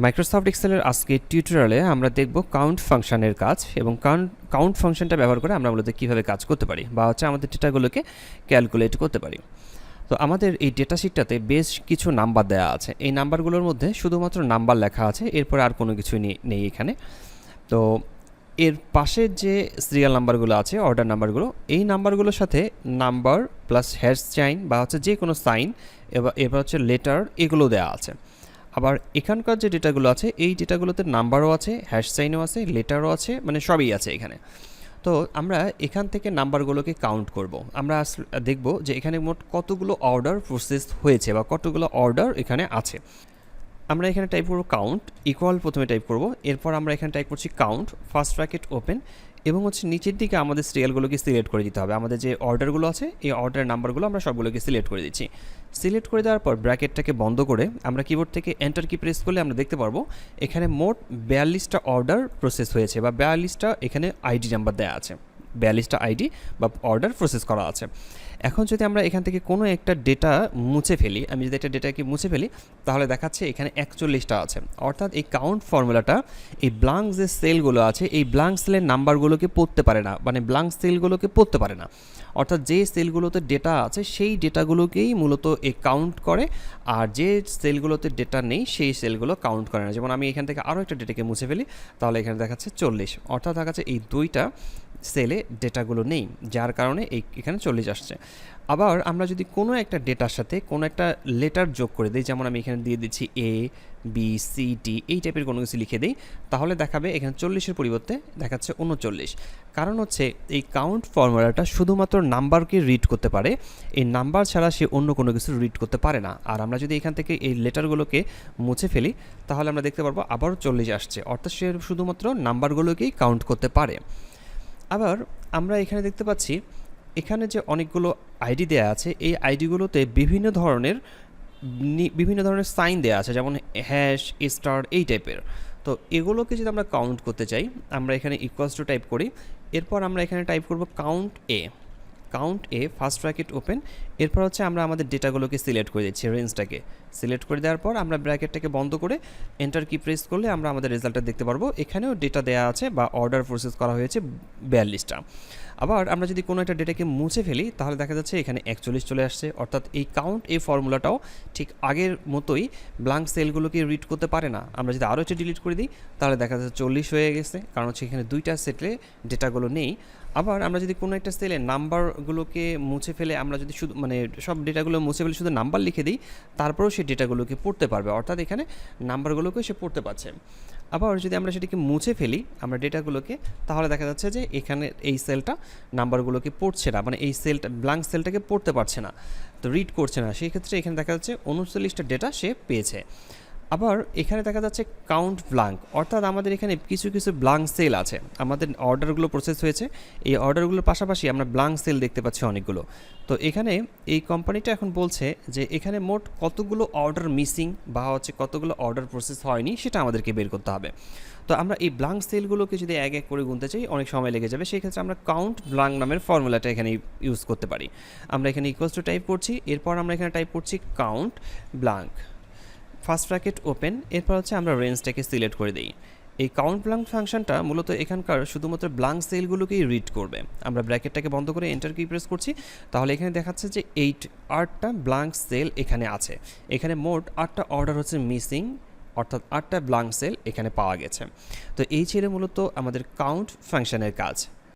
Microsoft এক্সেলের আজকে টিউটোরিয়ালে আমরা দেখব কাউন্ট ফাংশনের কাজ এবং কাউন্ট কাউন্ট ফাংশনটা ব্যবহার করে আমরা মূলত কীভাবে কাজ করতে পারি বা হচ্ছে আমাদের ডেটাগুলোকে ক্যালকুলেট করতে পারি। তো আমাদের এই ডেটা শিটটাতে বেশ কিছু নাম্বার দেওয়া আছে। এই নাম্বারগুলোর মধ্যে শুধুমাত্র নাম্বার লেখা আছে, এরপরে আর কোনো নেই- নেই এখানে। তো এর পাশের যে সিরিয়াল নাম্বারগুলো আছে অর্ডার নাম্বারগুলো এই নাম্বারগুলোর সাথে নাম্বার প্লাস হ্যাশ সাইন বা হচ্ছে যে কোনো সাইন এবার এবার হচ্ছে লেটার এগুলো দেওয়া আছে। আবার এখানকার যে ডেটাগুলো আছে, এই ডেটাগুলোতে নাম্বারও আছে হ্যাশ সাইনও আছে লেটারও আছে মানে সবই আছে এখানে। তো আমরা এখান থেকে নাম্বারগুলোকে কাউন্ট করব। আমরা দেখব যে এখানে মোট কতগুলো অর্ডার প্রসেস হয়েছে বা কতগুলো অর্ডার এখানে আছে। আমরা এখানে টাইপ করব কাউন্ট ইকুয়াল প্রথমে টাইপ করব, এরপর আমরা এখানে টাইপ করছি কাউন্ট ফার্স্ট ব্র্যাকেট ওপেন এবং হচ্ছে নিচের দিকে আমাদের সিরিয়ালগুলোকে সিলেক্ট করে দিতে হবে। আমাদের যে অর্ডারগুলো আছে, এই অর্ডারের নাম্বারগুলো আমরা সবগুলোকে সিলেক্ট করে দিচ্ছি। সিলেক্ট করে দেওয়ার পর ব্র্যাকেটটাকে বন্ধ করে আমরা কিবোর্ড থেকে এন্টার কি প্রেস করলে আমরা দেখতে পারব এখানে মোট বিয়াল্লিশটা অর্ডার প্রসেস হয়েছে বা বিয়াল্লিশটা এখানে আইডি নাম্বার দেওয়া আছে। বিয়াল্লিশটা আইডি বা অর্ডার প্রসেস করা আছে। এখন যদি আমরা এখান থেকে কোনো একটা ডেটা মুছে ফেলি, আমি যদি একটা ডেটাকে মুছে ফেলি, তাহলে দেখাচ্ছে এখানে একচল্লিশটা আছে। অর্থাৎ এই কাউন্ট ফর্মুলাটা এই ব্লাঙ্ক যে সেলগুলো আছে, এই ব্লাঙ্ক সেলের নাম্বারগুলোকে পড়তে পারে না মানে ব্লাঙ্ক সেলগুলোকে পড়তে পারে না। অর্থাৎ যে সেলগুলোতে ডেটা আছে, সেই ডেটাগুলোকেই মূলত এ কাউন্ট করে, আর যে সেলগুলোতে ডেটা নেই, সেই সেলগুলো কাউন্ট করে না। যেমন আমি এখান থেকে আরও একটা ডেটাকে মুছে ফেলি, তাহলে এখানে দেখাচ্ছে চল্লিশ। অর্থাৎ দেখাচ্ছে এই দুইটা সেলে ডেটাগুলো নেই, যার কারণে এই এখানে চল্লিশ আসছে। আবার আমরা যদি কোনো একটা ডেটার সাথে কোনো একটা লেটার যোগ করে দিই, যেমন আমি এখানে দিয়ে দিচ্ছি এ বি সি ডি এই টাইপের কোনো কিছু লিখে দিই, তাহলে দেখাবে এখানে চল্লিশের পরিবর্তে দেখাচ্ছে উনচল্লিশ। কারণ হচ্ছে এই কাউন্ট ফর্মুলাটা শুধুমাত্র নাম্বারকে রিড করতে পারে, এই নাম্বার ছাড়া সে অন্য কোনো কিছু রিড করতে পারে না। আর আমরা যদি এখান থেকে এই লেটারগুলোকে মুছে ফেলি, তাহলে আমরা দেখতে পারব আবারও চল্লিশ আসছে, অর্থাৎ সে শুধুমাত্র নাম্বারগুলোকেই কাউন্ট করতে পারে। আবার আমরা এখানে দেখতে পাচ্ছি, এখানে যে অনেকগুলো আইডি দেয়া আছে, এই আইডিগুলোতে বিভিন্ন ধরনের বিভিন্ন ধরনের সাইন দেয়া আছে, যেমন হ্যাশ, স্টার, এই টাইপের। তো এগুলোকে যদি আমরা কাউন্ট করতে চাই, আমরা এখানে ইকুয়ালস টু টাইপ করি, এরপর আমরা এখানে টাইপ করব count A count A first bracket open এরপর হচ্ছে আমরা আমাদের ডেটাগুলোকে সিলেক্ট করে দিচ্ছি রেঞ্জটাকে সিলেক্ট করে দেওয়ার পর আমরা ব্র্যাকেটটাকে বন্ধ করে এন্টার কি প্রেস করলে আমরা আমাদের রেজাল্টটা দেখতে পারব। এখানেও ডেটা দেওয়া আছে বা অর্ডার প্রসেস করা হয়েছে বিয়াল্লিশটা। আবার আমরা যদি কোনো একটা ডেটাকে মুছে ফেলি, তাহলে দেখা যাচ্ছে এখানে একচল্লিশ চলে আসছে। অর্থাৎ এই কাউন্ট এই ফর্মুলাটাও ঠিক আগের মতোই ব্লাঙ্ক সেলগুলোকে রিড করতে পারে না। আমরা যদি আরও একটা ডিলিট করে দিই, তাহলে দেখা যাচ্ছে চল্লিশ হয়ে গেছে। কারণ হচ্ছে এখানে দুইটা সেটে ডেটাগুলো নেই। আবার আমরা যদি কোনো একটা সেলে নাম্বারগুলোকে মুছে ফেলে আমরা যদি শুধু মানে সব ডেটাগুলো মুছে ফেলে শুধু নাম্বার লিখে দিই, তারপরেও সে ডেটাগুলোকে পড়তে পারবে। অর্থাৎ এখানে নাম্বারগুলোকে সে পড়তে পারছে। আবার যদি আমরা সেটিকে মুছে ফেলি, আমরা ডেটাগুলোকে, তাহলে দেখা যাচ্ছে যে এখানে এই সেলটা নাম্বারগুলোকে পড়ছে না মানে এই সেলটা ব্লাঙ্ক সেলটাকে পড়তে পারছে না, তো রিড করছে না। সেই ক্ষেত্রে এখানে দেখা যাচ্ছে উনচল্লিশটা ডেটা সে পেয়েছে। আবার এখানে দেখা যাচ্ছে কাউন্ট ব্লাঙ্ক অর্থাৎ আমাদের এখানে কিছু কিছু ব্লাঙ্ক সেল আছে। আমাদের অর্ডারগুলো প্রসেস হয়েছে। এই অর্ডারগুলোর পাশাপাশি আমরা ব্লাঙ্ক সেল দেখতে পাচ্ছি অনেকগুলো। তো এখানে এই কোম্পানিটা এখন বলছে যে এখানে মোট কতগুলো অর্ডার মিসিং বা হচ্ছে কতগুলো অর্ডার প্রসেস হয়নি সেটা আমাদেরকে বের করতে হবে। তো আমরা এই ব্লাঙ্ক সেলগুলোকে যদি এক এক করে গুনতে চাই, অনেক সময় লেগে যাবে। সেই ক্ষেত্রে আমরা কাউন্ট ব্লাঙ্ক নামের ফর্মুলাটা এখানে ইউজ করতে পারি। আমরা এখানে ইকুয়ালস টু টাইপ করছি। এরপর আমরা এখানে টাইপ করছি count blank first bracket open, এরপর হচ্ছে আমরা রেঞ্জটাকে সিলেক্ট করে দিই। এই কাউন্ট ব্লাঙ্ক ফাংশনটা মূলত এখানকার শুধুমাত্র ব্লাঙ্ক সেলগুলোকেই রিড করবে। আমরা ব্র্যাকেটটাকে বন্ধ করে এন্টার কি প্রেস করছি। তাহলে এখানে দেখাচ্ছে যে এইট আটটা ব্লাঙ্ক সেল এখানে আছে। এখানে মোট আটটা অর্ডার হচ্ছে মিসিং অর্থাৎ আটটা ব্লাঙ্ক সেল এখানে পাওয়া গেছে। তো এই ছিল মূলত আমাদের কাউন্ট ফাংশনের কাজ।